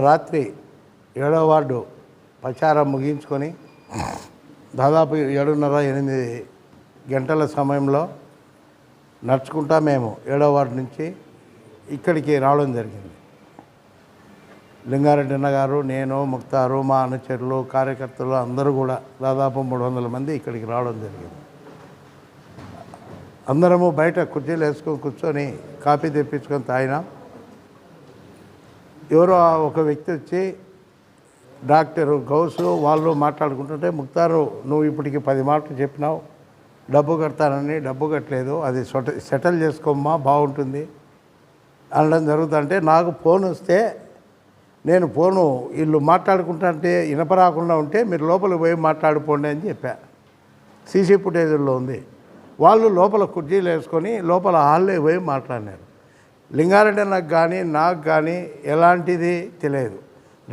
రాత్రి ఏడో వార్డు ప్రచారం ముగించుకొని దాదాపు ఏడున్నర ఎనిమిది గంటల సమయంలో నడుచుకుంటా మేము ఏడో వార్డు నుంచి ఇక్కడికి రావడం జరిగింది. లింగారెడ్డి అన్న గారు నేను ముక్తారు మా అనుచరులు కార్యకర్తలు అందరూ కూడా దాదాపు మూడు వందల మంది ఇక్కడికి రావడం జరిగింది. అందరము బయట కుర్చీలు వేసుకొని కూర్చొని కాఫీ తెప్పించుకొని తాగినాం. ఎవరో ఒక వ్యక్తి వచ్చి డాక్టర్ గౌసు వాళ్ళు మాట్లాడుకుంటుంటే ముక్తారు నువ్వు ఇప్పటికి పది మాటలు చెప్పినావు. డబ్బు కడతానని డబ్బు కట్టలేదు. అది సెటిల్ చేసుకోమ్మా బాగుంటుంది. అనడం జరుగుతుంటే నాకు ఫోన్ వస్తే నేను ఫోను వీళ్ళు మాట్లాడుకుంటుంటే ఇనపరాకుండా ఉంటే మీరు లోపలికి పోయి మాట్లాడుకోండి అని చెప్పా. సీసీ ఫుటేజ్లో ఉంది. వాళ్ళు లోపల కుర్చీలు వేసుకొని లోపల హాల్లో పోయి మాట్లాడినారు. లింగారెడ్డి నాకు కానీ నాకు కానీ ఎలాంటిది తెలియదు.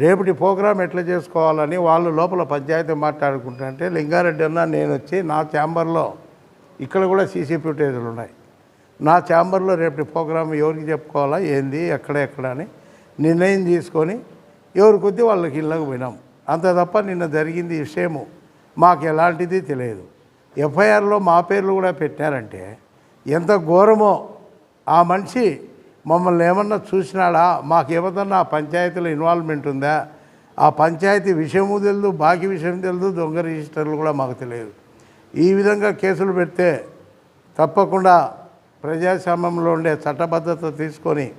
రేపటి ప్రోగ్రాం ఎట్లా చేసుకోవాలని వాళ్ళు లోపల పంచాయతీ మాట్లాడుకుంటుంటే లింగారెడ్డి అన్న నేను వచ్చి నా ఛాంబర్లో ఇక్కడ కూడా సీసీ ఫుటేజ్లు ఉన్నాయి. నా ఛాంబర్లో రేపటి ప్రోగ్రాం ఎవరికి చెప్పుకోవాలా ఏంది ఎక్కడ ఎక్కడ అని నిర్ణయం తీసుకొని ఎవరి కొద్దీ వాళ్ళకి ఇళ్ళకు పోయినాం. అంత తప్ప నిన్న జరిగింది విషయము మాకు ఎలాంటిది తెలియదు. ఎఫ్ఐఆర్లో మా పేర్లు కూడా పెట్టారంటే ఎంత ఘోరమో ఆ మనిషి మమ్మల్ని ఏమన్నా చూసినాడా? మాకు ఏమన్నా పంచాయతీలో ఇన్వాల్వ్మెంట్ ఉందా? ఆ పంచాయతీ విషయము తెలియదు బాకీ విషయం తెలియదు దొంగ రిజిస్టర్లు కూడా మాకు తెలియదు. ఈ విధంగా కేసులు పెడితే తప్పకుండా ప్రజాస్వామ్యంలో ఉండే చట్టబద్ధత తీసుకొని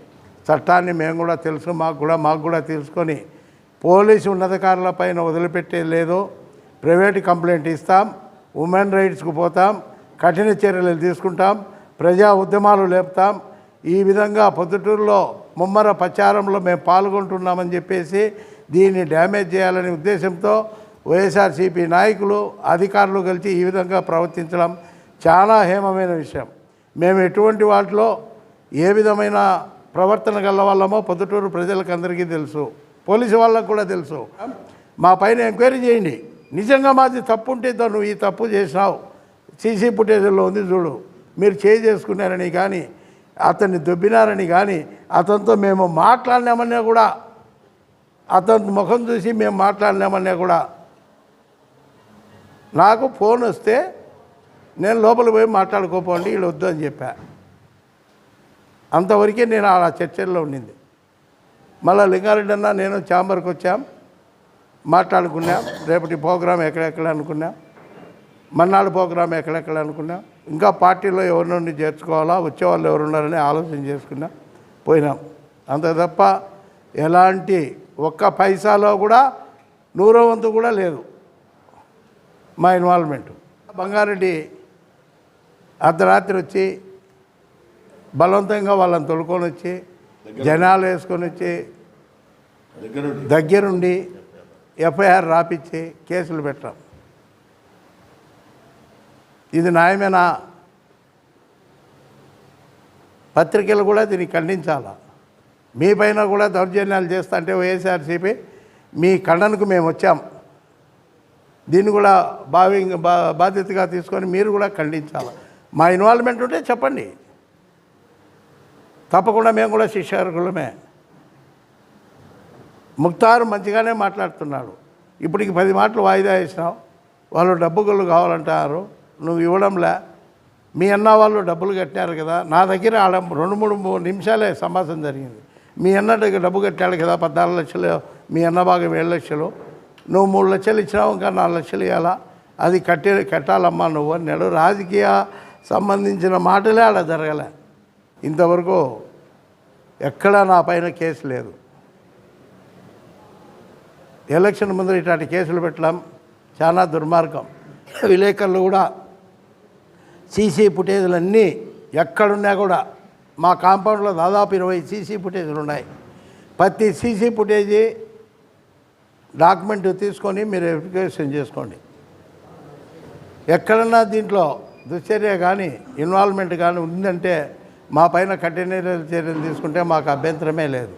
చట్టాన్ని మేము కూడా తెలుసు మాకు కూడా మాకు కూడా తెలుసుకొని పోలీసు ఉన్నతకారుల పైన వదిలిపెట్టేది లేదు. ప్రైవేట్ కంప్లైంట్ ఇస్తాం ఉమెన్ రైట్స్కు పోతాం కఠిన చర్యలు తీసుకుంటాం ప్రజా ఉద్యమాలు లేపుతాం ఈ విధంగా పొద్దుటూరులో ముమ్మర ప్రచారంలో మేము పాల్గొంటున్నామని చెప్పేసి దీన్ని డ్యామేజ్ చేయాలనే ఉద్దేశంతో వైఎస్ఆర్సీపీ నాయకులు అధికారులు కలిసి ఈ విధంగా ప్రవర్తించడం చాలా హేమమైన విషయం. మేము ఎటువంటి వాటిలో ఏ విధమైన ప్రవర్తన గల వాళ్ళమో పొద్దుటూరు ప్రజలకు అందరికీ తెలుసు. పోలీసు వాళ్ళకు కూడా తెలుసు. మా పైన ఎంక్వైరీ చేయండి. నిజంగా మాది తప్పు ఉంటే నువ్వు ఈ తప్పు చేసినావు. సీసీ ఫుటేజ్లో ఉంది చూడు. మీరు చేయి చేసుకున్నారని కానీ అతన్ని దొబ్బినారని కానీ అతనితో మేము మాట్లాడినామన్నా కూడా అతని ముఖం చూసి మేము మాట్లాడినామన్నా కూడా. నాకు ఫోన్ వస్తే నేను లోపల పోయి మాట్లాడుకోపోండి వీళ్ళు వద్దు అని చెప్పా. అంతవరకే నేను ఆ చర్చల్లో ఉండింది. మళ్ళీ లింగారెడ్డి అన్న నేను ఛాంబర్కి వచ్చాం మాట్లాడుకున్నాం రేపటి ప్రోగ్రాం ఎక్కడెక్కడ అనుకున్నాం. మన్నాడు ప్రోగ్రాం ఎక్కడెక్కడ అనుకున్నాం ఇంకా పార్టీలో ఎవరి నుండి చేర్చుకోవాలా వచ్చేవాళ్ళు ఎవరు ఉన్నారని ఆలోచన చేసుకున్నాం పోయినాం. అంత తప్ప ఎలాంటి ఒక్క పైసాలో కూడా నూరో వంతు కూడా లేదు మా ఇన్వాల్వ్మెంట్ బంగారెడ్డి అర్ధరాత్రి వచ్చి బలవంతంగా వాళ్ళని తొలుకొని వచ్చి జనాలు వేసుకొని వచ్చి దగ్గరుండి ఎఫ్ఐఆర్ రాపిచ్చి కేసులు పెట్టాం. ఇది న్యాయమేనా? పత్రికలు కూడా దీన్ని ఖండించాలా? మీ పైన కూడా దౌర్జన్యాలు చేస్తా అంటే వైఎస్ఆర్సీపీ మీ ఖండనకు మేము వచ్చాం. దీన్ని కూడా భావి బా బాధ్యతగా తీసుకొని మీరు కూడా ఖండించాలి? మా ఇన్వాల్వ్మెంట్ ఉంటే చెప్పండి. తప్పకుండా మేము కూడా శిష్యార్కులమే ముక్తారు మంచిగానే మాట్లాడుతున్నాడు. ఇప్పటికి పది మాటలు వాయిదా వేసినాం వాళ్ళు డబ్బు డబ్బులు కావాలంటారు. నువ్వు ఇవ్వడంలే. మీ అన్న వాళ్ళు డబ్బులు కట్టారు కదా నా దగ్గర ఆడ రెండు మూడు మూడు నిమిషాలే సంభాషణ జరిగింది. మీ అన్న దగ్గర డబ్బు కట్టాడు కదా పద్నాలుగు లక్షలు మీ అన్న భాగం ఏడు లక్షలు. నువ్వు మూడు లక్షలు ఇచ్చినావు ఇంకా నాలుగు లక్షలు ఇవ్వాలా? అది కట్టే కట్టాలమ్మా నువ్వు అన్నాడు రాజకీయ సంబంధించిన మాటలే ఆడ జరగలే. ఇంతవరకు ఎక్కడా నా పైన కేసు లేదు. ఎలక్షన్ ముందర ఇట్లాంటి కేసులు పెట్టడం చాలా దుర్మార్గం. విలేకరులు కూడా సీసీ ఫుటేజ్లన్నీ ఎక్కడున్నా కూడా మా కాంపౌండ్లో దాదాపు ఇరవై సీసీ ఫుటేజ్లు ఉన్నాయి ప్రతి సీసీ ఫుటేజీ డాక్యుమెంట్ తీసుకొని మీరు వెరిఫికేషన్ చేసుకోండి. ఎక్కడన్నా దీంట్లో దుశ్చర్య కానీ ఇన్వాల్వ్మెంట్ కానీ ఉందంటే మా పైన కఠిన చర్యలు తీసుకుంటే మాకు అభ్యంతరమే లేదు.